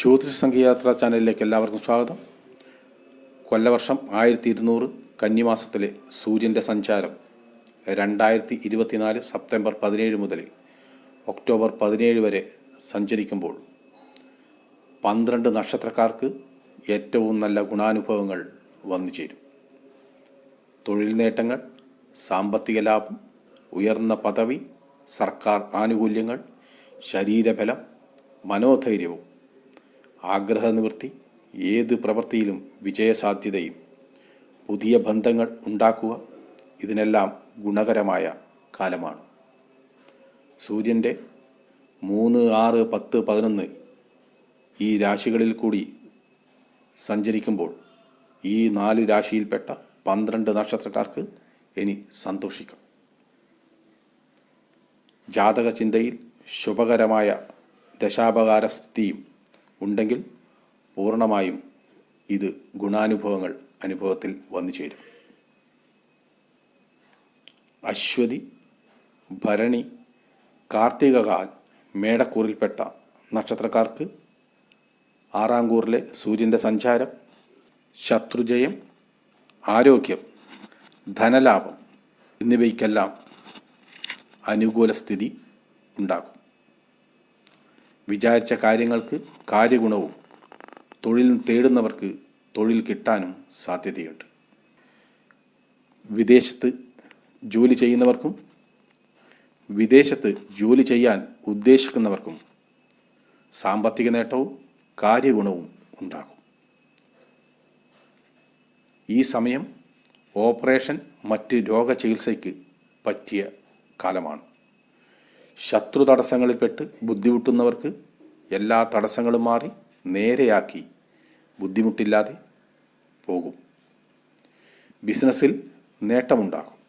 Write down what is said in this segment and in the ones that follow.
ജ്യോതിഷ സംഖ്യയാത്ര ചാനലിലേക്ക് എല്ലാവർക്കും സ്വാഗതം. കൊല്ലവർഷം ആയിരത്തി ഇരുന്നൂറ് കന്നിമാസത്തിലെ സൂര്യന്റെ സഞ്ചാരം രണ്ടായിരത്തി ഇരുപത്തിനാല് സെപ്റ്റംബർ പതിനേഴ് മുതൽ ഒക്ടോബർ പതിനേഴ് വരെ സഞ്ചരിക്കുമ്പോൾ പന്ത്രണ്ട് നക്ഷത്രക്കാർക്ക് ഏറ്റവും നല്ല ഗുണാനുഭവങ്ങൾ വന്നു ചേരും. തൊഴിൽ നേട്ടങ്ങൾ സാമ്പത്തിക ലാഭം ഉയർന്ന പദവി സർക്കാർ ആനുകൂല്യങ്ങൾ ശരീരബലം മനോധൈര്യവും ആഗ്രഹനിവൃത്തി ഏത് പ്രവൃത്തിയിലും വിജയസാധ്യതയും. പുതിയ ബന്ധങ്ങൾ ഉണ്ടാക്കുക ഇതിനെല്ലാം ഗുണകരമായ കാലമാണ്. സൂര്യന്റെ മൂന്ന് ആറ് പത്ത് പതിനൊന്ന് ഈ രാശികളിൽ കൂടി സഞ്ചരിക്കുമ്പോൾ ഈ നാല് രാശിയിൽപ്പെട്ട പന്ത്രണ്ട് നക്ഷത്രക്കാർക്ക് ഇനി സന്തോഷിക്കാം. ജാതക ചിന്തയിൽ ശുഭകരമായ ദശാപകാര സ്ഥിതിയും ഉണ്ടെങ്കിൽ പൂർണമായും ഇത് ഗുണാനുഭവങ്ങൾ അനുഭവത്തിൽ വന്നു ചേരും. അശ്വതി ഭരണി കാർത്തികകാൽ മേടക്കൂറിൽപ്പെട്ട നക്ഷത്രക്കാർക്ക് ആറാംകൂറിലെ സൂര്യന്റെ സഞ്ചാരം ശത്രുജയം ആരോഗ്യം ധനലാഭം എന്നിവയ്ക്കെല്ലാം അനുകൂല സ്ഥിതി ഉണ്ടാകും. വിചാരിച്ച കാര്യങ്ങൾക്ക് കാര്യഗുണവും തൊഴിൽ തേടുന്നവർക്ക് തൊഴിൽ കിട്ടാനും സാധ്യതയുണ്ട്. വിദേശത്ത് ജോലി ചെയ്യുന്നവർക്കും വിദേശത്ത് ജോലി ചെയ്യാൻ ഉദ്ദേശിക്കുന്നവർക്കും സാമ്പത്തിക നേട്ടവും കാര്യഗുണവും ഉണ്ടാകും. ഈ സമയം ഓപ്പറേഷൻ മറ്റ് രോഗചികിത്സയ്ക്ക് പറ്റിയ കാലമാണ്. ശത്രു തടസ്സങ്ങളിൽപ്പെട്ട് ബുദ്ധിമുട്ടുന്നവർക്ക് എല്ലാ തടസ്സങ്ങളും മാറി നേരെയാക്കി ബുദ്ധിമുട്ടില്ലാതെ പോകും. ബിസിനസ്സിൽ നേട്ടമുണ്ടാകും.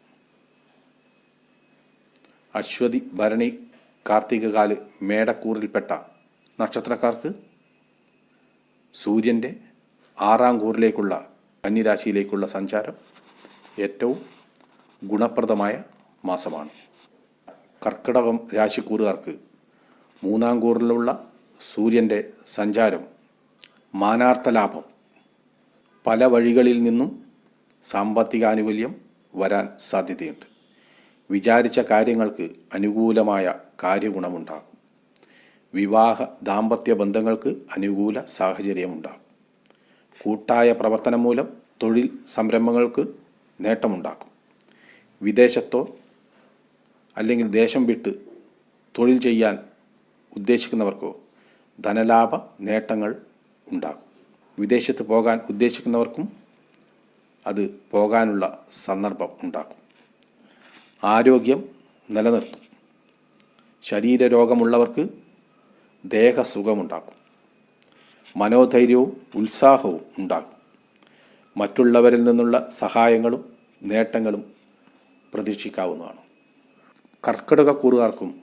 അശ്വതി ഭരണി കാർത്തികകാൽ മേടക്കൂറിൽപ്പെട്ട നക്ഷത്രക്കാർക്ക് സൂര്യന്റെ ആറാം കൂറിലേക്കുള്ള കന്നിരാശിയിലേക്കുള്ള സഞ്ചാരം ഏറ്റവും ഗുണപ്രദമായ മാസമാണ്. കർക്കിടകം രാശിക്കൂറുകാർക്ക് മൂന്നാം കൂറിലുള്ള സൂര്യന്റെ സഞ്ചാരം മാനാർത്ഥ ലാഭം. പല വഴികളിൽ നിന്നും സാമ്പത്തിക ആനുകൂല്യം വരാൻ സാധ്യതയുണ്ട്. വിചാരിച്ച കാര്യങ്ങൾക്ക് അനുകൂലമായ കാര്യഗുണമുണ്ടാകും. വിവാഹ ദാമ്പത്യ ബന്ധങ്ങൾക്ക് അനുകൂല സാഹചര്യമുണ്ടാകും. കൂട്ടായ പ്രവർത്തനം മൂലം തൊഴിൽ സംരംഭങ്ങൾക്ക് നേട്ടമുണ്ടാക്കും വിദേശത്തോ അല്ലെങ്കിൽ ദേശം വിട്ട് തൊഴിൽ ചെയ്യാൻ ഉദ്ദേശിക്കുന്നവർക്കോ ധനലാഭ നേട്ടങ്ങൾ ഉണ്ടാകും. വിദേശത്ത് പോകാൻ ഉദ്ദേശിക്കുന്നവർക്കും അത് പോകാനുള്ള സന്ദർഭം ഉണ്ടാകും. ആരോഗ്യം നിലനിർത്തും. ശരീരരോഗമുള്ളവർക്ക് ദേഹസുഖമുണ്ടാകും. മനോധൈര്യവും ഉത്സാഹവും ഉണ്ടാകും. മറ്റുള്ളവരിൽ നിന്നുള്ള സഹായങ്ങളും നേട്ടങ്ങളും പ്രതീക്ഷിക്കാവുന്നതാണ്. കർക്കിടക കൂറുകാർക്കും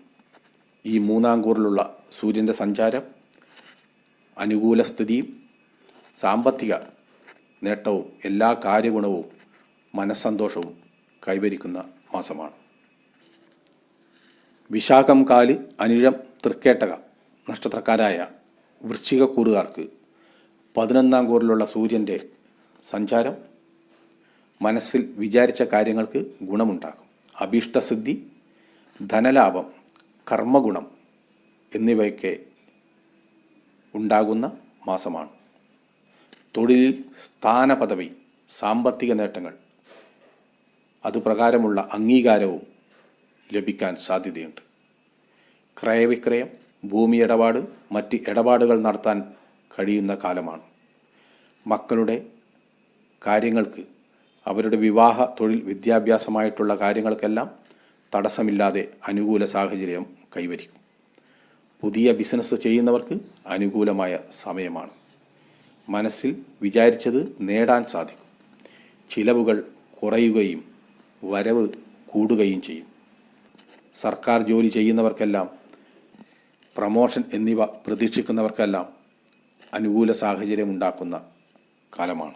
ഈ മൂന്നാം കൂറിലുള്ള സൂര്യന്റെ സഞ്ചാരം അനുകൂല സ്ഥിതിയും സാമ്പത്തിക നേട്ടവും എല്ലാ കാര്യഗുണവും മനസ്സന്തോഷവും കൈവരിക്കുന്ന മാസമാണ്. വിശാഖം കാൽ അനിഴം തൃക്കേട്ടക നക്ഷത്രക്കാരായ വൃശ്ചിക കൂറുകാർക്ക് പതിനൊന്നാം കൂറിലുള്ള സൂര്യന്റെ സഞ്ചാരം മനസ്സിൽ വിചാരിച്ച കാര്യങ്ങൾക്ക് ഗുണമുണ്ടാകും. അഭീഷ്ടസിദ്ധി ധനലാഭം കർമ്മഗുണം എന്നിവയൊക്കെ ഉണ്ടാകുന്ന മാസമാണ്. തൊഴിലിൽ സ്ഥാനപദവി സാമ്പത്തിക നേട്ടങ്ങൾ അതുപ്രകാരമുള്ള അംഗീകാരവും ലഭിക്കാൻ സാധ്യതയുണ്ട്. ക്രയവിക്രയം ഭൂമി ഇടപാട് മറ്റ് ഇടപാടുകൾ നടത്താൻ കഴിയുന്ന കാലമാണ്. മക്കളുടെ കാര്യങ്ങൾക്ക് അവരുടെ വിവാഹ തൊഴിൽ വിദ്യാഭ്യാസമായിട്ടുള്ള കാര്യങ്ങൾക്കെല്ലാം തടസ്സമില്ലാതെ അനുകൂല സാഹചര്യം കൈവരിക്കും. പുതിയ ബിസിനസ് ചെയ്യുന്നവർക്ക് അനുകൂലമായ സമയമാണ്. മനസ്സിൽ വിചാരിച്ചത് നേടാൻ സാധിക്കും. ചിലവുകൾ കുറയുകയും വരവ് കൂടുകയും ചെയ്യും. സർക്കാർ ജോലി ചെയ്യുന്നവർക്കെല്ലാം പ്രമോഷൻ എന്നിവ പ്രതീക്ഷിക്കുന്നവർക്കെല്ലാം അനുകൂല സാഹചര്യം ഉണ്ടാക്കുന്ന കാലമാണ്.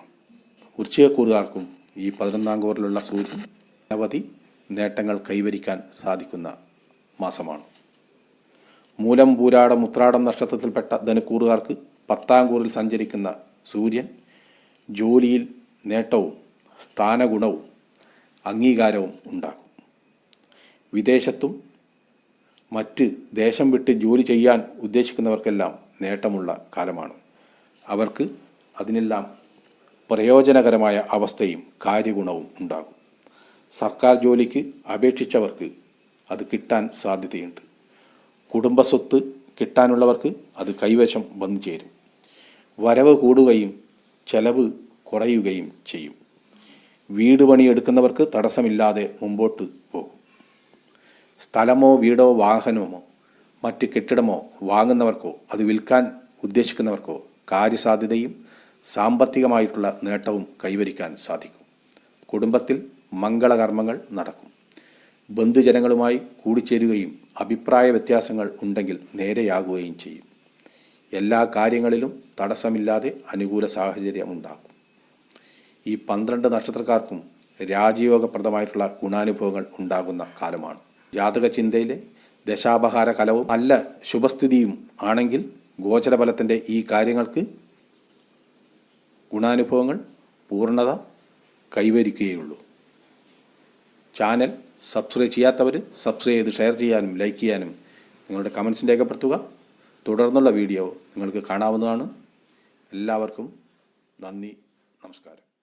വൃശ്ചികക്കൂറുകാർക്കും ഈ പതിനൊന്നാം കൂറിലുള്ള സൂചന അനവധി നേട്ടങ്ങൾ കൈവരിക്കാൻ സാധിക്കുന്ന മാസമാണ്. മൂലം പൂരാടം ഉത്രാടം നക്ഷത്രത്തിൽപ്പെട്ട ധനുക്കൂറുകാർക്ക് പത്താം കൂറിൽ സഞ്ചരിക്കുന്ന സൂര്യൻ ജോലിയിൽ നേട്ടവും സ്ഥാനഗുണവും അംഗീകാരവും ഉണ്ടാകും വിദേശത്തും മറ്റ് ദേശം വിട്ട് ജോലി ചെയ്യാൻ ഉദ്ദേശിക്കുന്നവർക്കെല്ലാം നേട്ടമുള്ള കാലമാണ്. അവർക്ക് അതിനെല്ലാം പ്രയോജനകരമായ അവസ്ഥയും കാര്യഗുണവും ഉണ്ടാകും. സർക്കാർ ജോലിക്ക് അപേക്ഷിച്ചവർക്ക് അത് കിട്ടാൻ സാധ്യതയുണ്ട്. കുടുംബസ്വത്ത് കിട്ടാനുള്ളവർക്ക് അത് കൈവശം വന്നു ചേരും. വരവ് കൂടുകയും ചെലവ് കുറയുകയും ചെയ്യും. വീട് പണിയെടുക്കുന്നവർക്ക് തടസ്സമില്ലാതെ മുമ്പോട്ട് പോകും. സ്ഥലമോ വീടോ വാഹനമോ മറ്റ് കെട്ടിടമോ വാങ്ങുന്നവർക്കോ അത് വിൽക്കാൻ ഉദ്ദേശിക്കുന്നവർക്കോ കാര്യസാധ്യതയും സാമ്പത്തികമായിട്ടുള്ള നേട്ടവും കൈവരിക്കാൻ സാധിക്കും. കുടുംബത്തിൽ മംഗളകർമ്മങ്ങൾ നടക്കും. ബന്ധുജനങ്ങളുമായി കൂടിച്ചേരുകയും അഭിപ്രായ വ്യത്യാസങ്ങൾ ഉണ്ടെങ്കിൽ നേരെയാകുകയും ചെയ്യും. എല്ലാ കാര്യങ്ങളിലും തടസ്സമില്ലാതെ അനുകൂല സാഹചര്യം ഉണ്ടാകും ഈ പന്ത്രണ്ട് നക്ഷത്രക്കാർക്കും രാജയോഗപ്രദമായിട്ടുള്ള ഗുണാനുഭവങ്ങൾ ഉണ്ടാകുന്ന കാലമാണ്. ജാതക ചിന്തയിലെ ദശാപഹാര കലവും നല്ല ശുഭസ്ഥിതിയും ആണെങ്കിൽ ഗോചരബലത്തിന്റെ ഈ കാര്യങ്ങൾക്ക് ഗുണാനുഭവങ്ങൾ പൂർണത കൈവരിക്കുകയുള്ളൂ. ചാനൽ സബ്സ്ക്രൈബ് ചെയ്യാത്തവർ സബ്സ്ക്രൈബ് ചെയ്ത് ഷെയർ ചെയ്യാനും ലൈക്ക് ചെയ്യാനും നിങ്ങളുടെ കമൻസ് രേഖപ്പെടുത്തുക. തുടർന്നുള്ള വീഡിയോ നിങ്ങൾക്ക് കാണാവുന്നതാണ്. എല്ലാവർക്കും നന്ദി നമസ്കാരം.